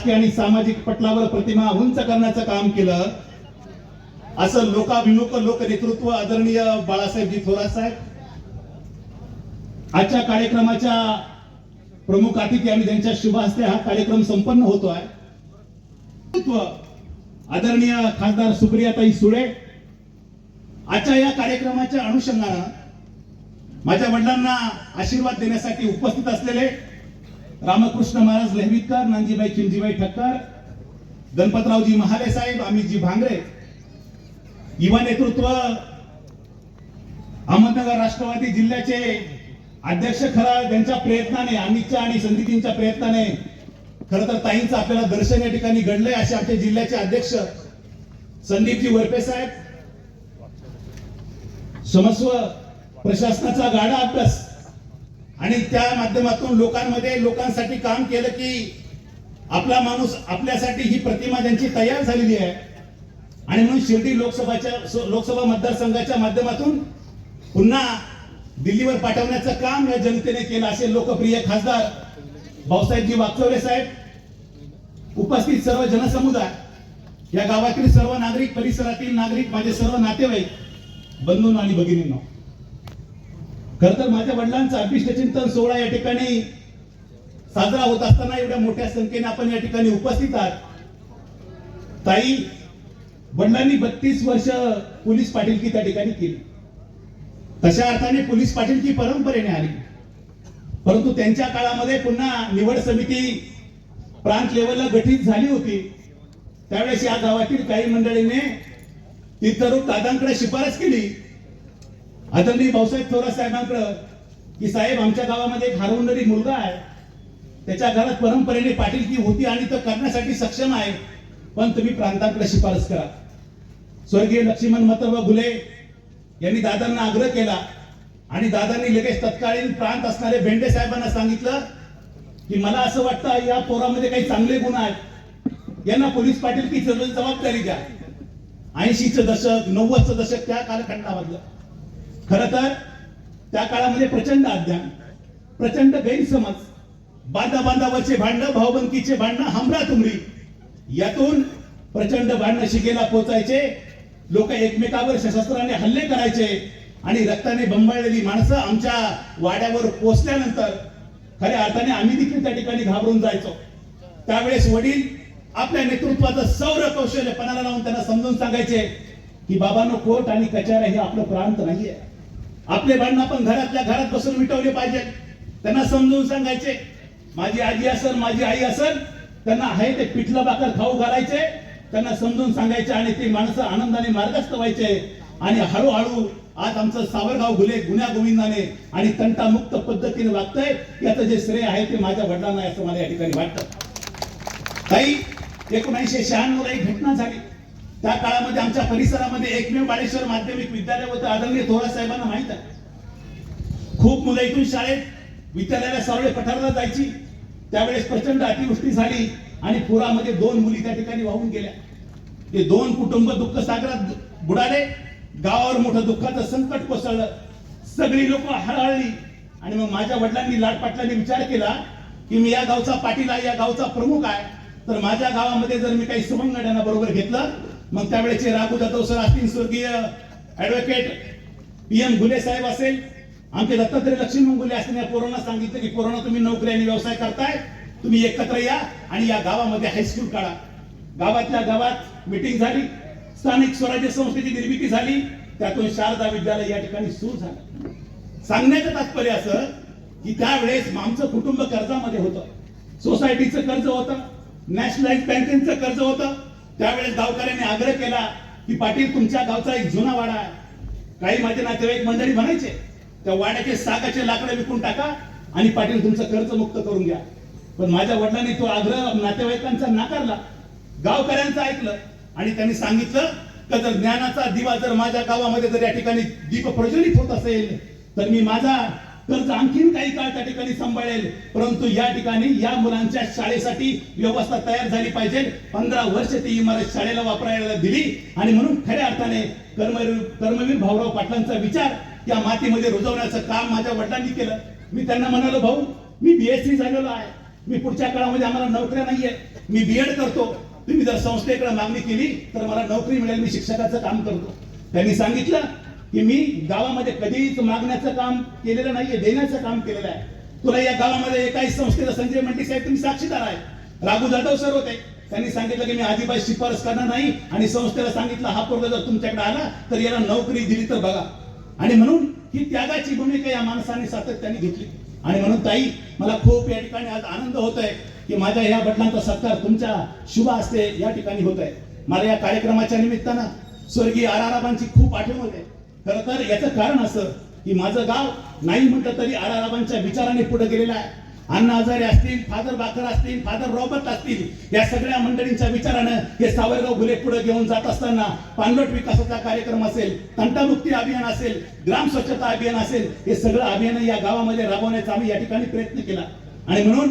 राजकीय आणि सामाजिक पटलावर प्रतिमा उंच करण्याचं काम केलं. असं लोकाभिमुख लोक नेतृत्व आदरणीय बाळासाहेबजी थोरात साहेब. आजच्या कार्यक्रमाच्या प्रमुख अतिथी आणि त्यांच्या शुभ हस्ते हा कार्यक्रम संपन्न होतो आहे आदरणीय खासदार सुप्रियाताई सुळे. आजच्या या कार्यक्रमाच्या अनुषंगानं माझ्या वडिलांना आशीर्वाद देण्यासाठी उपस्थित असलेले रामकृष्ण महाराज लहवीकर नांजीबाई खिमजीबाई ठक्कर गणपतरावजी महाले साहेब अमितजी भांगरे युवा नेतृत्व अहमदनगर राष्ट्रवादी जिल्ह्याचे अध्यक्ष खरा त्यांच्या प्रयत्नाने अमितच्या आणि संदीपींच्या प्रयत्नाने खर तर ताईंचं आपल्याला दर्शन या ठिकाणी घडलंय असे आमच्या जिल्ह्याचे अध्यक्ष संदीपजी वरपे साहेब. समस्व प्रशासनाचा गाडा अभ्यास. आणि त्या माध्यमातून लोकांमध्ये लोकांसाठी काम केलं की आपला माणूस आपल्यासाठी ही प्रतिमा त्यांची तयार झालेली आहे. आणि म्हणून शिर्डी लोकसभाच्या लोकसभा मतदारसंघाच्या माध्यमातून पुन्हा दिल्लीवर पाठवण्याचं काम या जनतेने केलं असे लोकप्रिय खासदार भाऊसाहेबजी वागचौरे साहेब उपस्थित सर्व जनसमुदाय या गावातील सर्व नागरिक परिसरातील नागरिक माझे सर्व नातेवाईक बंधून आणि भगिनींनो. खर तर माझ्या वडिलांचा अभिष्ट चिंतन सोहळा या ठिकाणी साजरा होत असताना एवढ्या मोठ्या संख्येने आपण या ठिकाणी उपस्थित आहात. ताई वडिलांनी बत्तीस वर्ष पोलीस पाटीलकी त्या ठिकाणी केली. तशा अर्थाने पोलीस पाटीलकी परंपरेने आली. परंतु त्यांच्या काळामध्ये पुन्हा निवड समिती प्रांत लेवलला गठीत झाली होती. त्यावेळेस या गावातील काही मंडळीने तीर्थरूप दादांकडे शिफारस केली. आदरणीय भाऊसाहेब थोरात साहेबांकडं की साहेब आमच्या गावामध्ये एक हरवणारी मुलगा आहे. त्याच्या घरात परंपरेने पाटील की होती आणि तो करण्यासाठी सक्षम आहे. पण तुम्ही प्रांतांकडे शिफारस करा. स्वर्गीय लक्ष्मण मतर्व घुले यांनी दादांना आग्रह केला आणि दादांनी लगेच तत्कालीन प्रांत असणारे भेंडे साहेबांना सांगितलं की मला असं वाटतं या पोरामध्ये काही चांगले गुण आहेत. यांना पोलीस पाटील की जबाबदारी द्या. ऐंशीचं दशक नव्वदचं दशक त्या कालखंडामधलं. खर तर त्या काळामध्ये प्रचंड अज्ञान प्रचंड गैरसमज बांधा बांधावरचे भांडण भावबंकीचे भांडण हमरा तुमरी यातून प्रचंड भांडण शिगेला पोचायचे. लोक एकमेकावर सशस्त्राने हल्ले करायचे आणि रक्ताने बंबळलेली माणसं आमच्या वाड्यावर पोचल्यानंतर खऱ्या अर्थाने आम्ही देखील त्या ठिकाणी घाबरून जायचो. त्यावेळेस वडील आपल्या नेतृत्वाचं सौर कौशल्य पणाला लावून त्यांना समजून सांगायचे की बाबांनो कोर्ट आणि कचारा हे आपलं प्रांत नाहीये. आपले भांडण आपण घरातल्या घरात बसून मिटवले पाहिजे त्यांना समजून सांगायचे माझी आजी असल माझी आई असल त्यांना आहे ते पिठलं बाकर खाऊ घालायचे. त्यांना समजून सांगायचे आणि ते माणसं आनंदाने मार्गस्थ व्हायचे. आणि हळूहळू आज आमचं सावरगाव गुले गुन्ह्या गोविंदाने आणि तंटामुक्त पद्धतीने वागतंय याचं जे श्रेय आहे ते माझ्या वडिलांना असं मला या ठिकाणी वाटतं. काही एकोणीसशे शहाण्णव ला एक घटना झाली. त्या काळामध्ये आमच्या परिसरामध्ये एकमेव बाळेश्वर माध्यमिक विद्यालय होतं. आदरणीय थोरात साहेबांना माहीत आहे. खूप मुलं इथून शाळेत विद्यालयाला सावळे पठारला जायची. त्यावेळेस प्रचंड अतिवृष्टी झाली आणि पुरामध्ये दोन मुली त्या ठिकाणी वाहून गेल्या. ते दोन कुटुंब दुःख सागरात बुडाले. गावावर मोठं दुःखाचं संकट कोसळलं. सगळी लोक हळहळली आणि मग माझ्या वडिलांनी लाडपाटलांनी विचार केला की मी या गावचा पाटील आहे या गावचा प्रमुख आहे. तर माझ्या गावामध्ये जर मी काही सुमंगड्यांना बरोबर घेतलं मग त्यावेळेचे राघू जाधव सर असतील स्वर्गीय advocate P M Ghule saheb असेल. आमचे दत्तात्रय लक्ष्मी घुले असतील या पोरांना सांगितलं की पोरांना तुम्ही नोकरी आणि व्यवसाय करताय. तुम्ही एकत्र या आणि या गावामध्ये हायस्कूल काढा. गावातल्या गावात मिटिंग झाली. स्थानिक स्वराज्य संस्थेची निर्मिती झाली. त्यातून शारदा विद्यालय या ठिकाणी सुरू झालं. सांगण्याचं तात्पर्य असं की त्यावेळेस आमचं कुटुंब कर्जामध्ये होतं. सोसायटीचं कर्ज होतं. नॅशनलाइज बँकेचं कर्ज होतं. त्यावेळेस गावकऱ्यांनी आग्रह केला की पाटील तुमच्या गावचा एक जुना वाडा आहे. काही माझे नातेवाईक मंडळी म्हणायचे त्या वाड्याचे सागाचे लाकडं विकून टाका आणि पाटील तुमचं कर्ज मुक्त करून घ्या. पण माझ्या वडिलांनी तो आग्रह नातेवाईकांचा नाकारला. गावकऱ्यांचं ऐकलं आणि त्यांनी सांगितलं का जर ज्ञानाचा दिवा जर माझ्या गावामध्ये जर या ठिकाणी दीप प्रज्वलित होत असेल तर मी माझा कर्ज आणखीन काही काळ त्या ठिकाणी सांभाळेल. परंतु या ठिकाणी या मुलांच्या शाळेसाठी व्यवस्था तयार झाली पाहिजे. पंधरा वर्ष ती इमारत शाळेला वापरायला दिली. आणि म्हणून खऱ्या अर्थाने कर्मवीर कर्मवीर भाऊराव पाटलांचा विचार त्या मातीमध्ये रुजवण्याचं काम माझ्या वडिलांनी केलं. मी त्यांना म्हणालो भाऊ मी बीएससी झालेलो आहे. मी पुढच्या काळामध्ये आम्हाला नोकऱ्या नाहीये. मी बीएड करतो. तुम्ही जर संस्थेकडे मागणी केली तर मला नोकरी मिळेल. मी शिक्षकाचं काम करतो. त्यांनी सांगितलं की मी गावामध्ये कधीच मागण्याचं काम केलेलं नाहीये देण्याचं काम केलेलं आहे. तुला या गावामध्ये एकाही संस्थेचा संजय मंडी साहेब तुम्ही साक्षीदार आहे. राघू जाधव सर होते. त्यांनी सांगितलं की मी आधीबाई शिफारस करणार नाही आणि संस्थेला सांगितलं हा पोरगा जर तुमच्याकडे आला तर याला नोकरी दिली तर बघा. आणि म्हणून ही त्यागाची भूमिका या माणसाने सातत्याने घेतली. आणि म्हणून ताई मला खूप या ठिकाणी आज आनंद होत आहे की माझ्या या बटलांचा सत्कार तुमच्या शुभ हस्ते या ठिकाणी होत आहे मला या कार्यक्रमाच्या निमित्तानं स्वर्गीय आराराबांची खूप आठवण होते. खरं तर याचं कारण असं की माझं गाव नाही म्हटलं तरी आर आराबांच्या विचाराने पुढे गेलेलं आहे. अण्णा हजारे असतील फादर बाकर असतील फादर रॉबर्ट असतील या सगळ्या मंडळींच्या विचारानं हे सावरगाव गुले पुढे घेऊन जात असताना पाणलोट विकासाचा कार्यक्रम असेल तंटामुक्ती अभियान असेल ग्राम स्वच्छता अभियान असेल हे सगळं अभियान या गावामध्ये राबवण्याचा आम्ही या ठिकाणी प्रयत्न केला. आणि म्हणून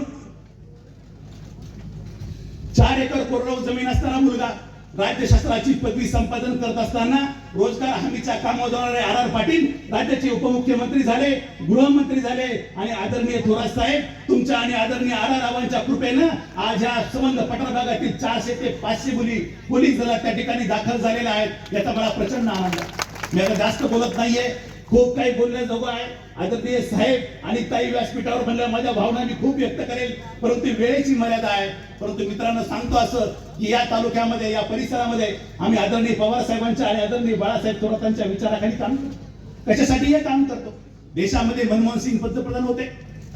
चार एकर कोरडवाहू जमीन असताना मुलगा राज्यशास्त्राची पदवी संपादन करत असताना रोजगार हमीच्या कामावर जाणारे आर आर पाटील राज्याचे उपमुख्यमंत्री झाले गृहमंत्री झाले आणि आदरणीय थोरात साहेब तुमच्या आणि आदरणीय आर आर रावांच्या कृपेनं आज या संबंध पठार भागातील चारशे ते पाचशे मुली पोलीस दलात त्या ठिकाणी दाखल झालेल्या आहेत. याचा मला प्रचंड आनंद आहे. मी आता जास्त बोलत नाहीये. खूप काही बोलण्याजोगं आहे. आदरणीय साहेब आणि ताई व्यासपीठावर म्हणल्या माझ्या भावना मी खूप व्यक्त करेल परंतु वेळेची मर्यादा आहे. परंतु मित्रांनो सांगतो असं की या तालुक्यामध्ये या परिसरामध्ये आम्ही आदरणीय पवार साहेबांच्या आणि आदरणीय बाळासाहेब थोरातांच्या विचाराखाली काम करतो. कशासाठी हे काम करतो? देशामध्ये मनमोहन सिंग पंतप्रधान होते.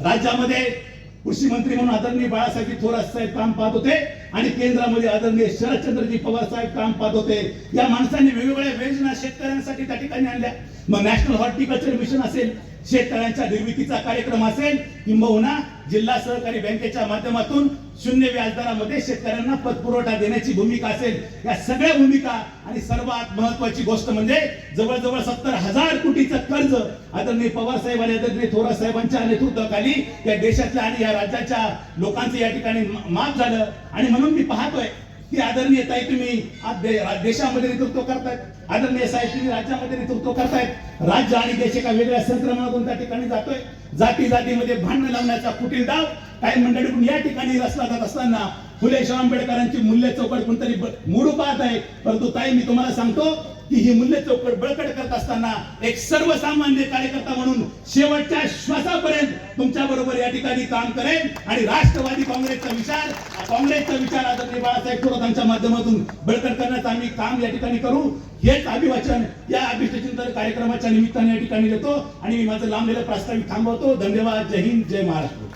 राज्यामध्ये कृषी मंत्री म्हणून आदरणीय बाळासाहेब थोरात साहेब काम पाहत होते आणि केंद्रामध्ये आदरणीय शरदचंद्रजी पवार साहेब काम पाहत होते. या माणसांनी वेगवेगळ्या योजना शेतकऱ्यांसाठी त्या ठिकाणी आणल्या. मग नॅशनल हॉर्टिकल्चर मिशन असेल शेतकऱ्यांच्या निर्मितीचा कार्यक्रम असेल किंबहुना जिल्हा सहकारी बँकेच्या माध्यमातून शून्य व्याजदरामध्ये शेतकऱ्यांना पतपुरवठा देण्याची भूमिका असेल. या सगळ्या भूमिका आणि सर्वात महत्वाची गोष्ट म्हणजे जवळजवळ सत्तर हजार कोटीचं कर्ज आदरणीय पवार साहेब आणि आदरणीय थोरात साहेबांच्या नेतृत्वाखाली या देशातल्या आणि या राज्याच्या लोकांचं या ठिकाणी माफ झालं. आणि म्हणून मी पाहतोय की आदरणीय ताई तुम्ही देशामध्ये नेतृत्व करतायत. आदरणीय साहेब तुम्ही राज्यामध्ये नेतृत्व करतायत. राज्य आणि देश एका वेगळ्या संक्रमणातून त्या ठिकाणी जातोय. जाती जातीमध्ये भांडण लावण्याचा कुटील डाव. काही मंडळीकडून या ठिकाणी रचला जात असताना फुले शाह आंबेडकरांची मूल्य चौकट कोणतरी मोडू पाहत आहे. परंतु ताई मी तुम्हाला सांगतो की ही मूल्य चौकट बळकट करत असताना एक सर्वसामान्य कार्यकर्ता म्हणून शेवटच्या श्वासापर्यंत तुमच्या बरोबर या ठिकाणी काम करेन. आणि राष्ट्रवादी काँग्रेसचा विचार काँग्रेसचा विचार आदरणीय बाळासाहेब थोरातांच्या माध्यमातून बळकट करण्याचं आम्ही काम या ठिकाणी करू. हेच अभिवाचन या अभिष्टचिंतन कार्यक्रमाच्या निमित्ताने या ठिकाणी देतो. आणि मी माझं लांबलेलं प्रास्ताविक थांबवतो. धन्यवाद. जय हिंद. जय महाराष्ट्र.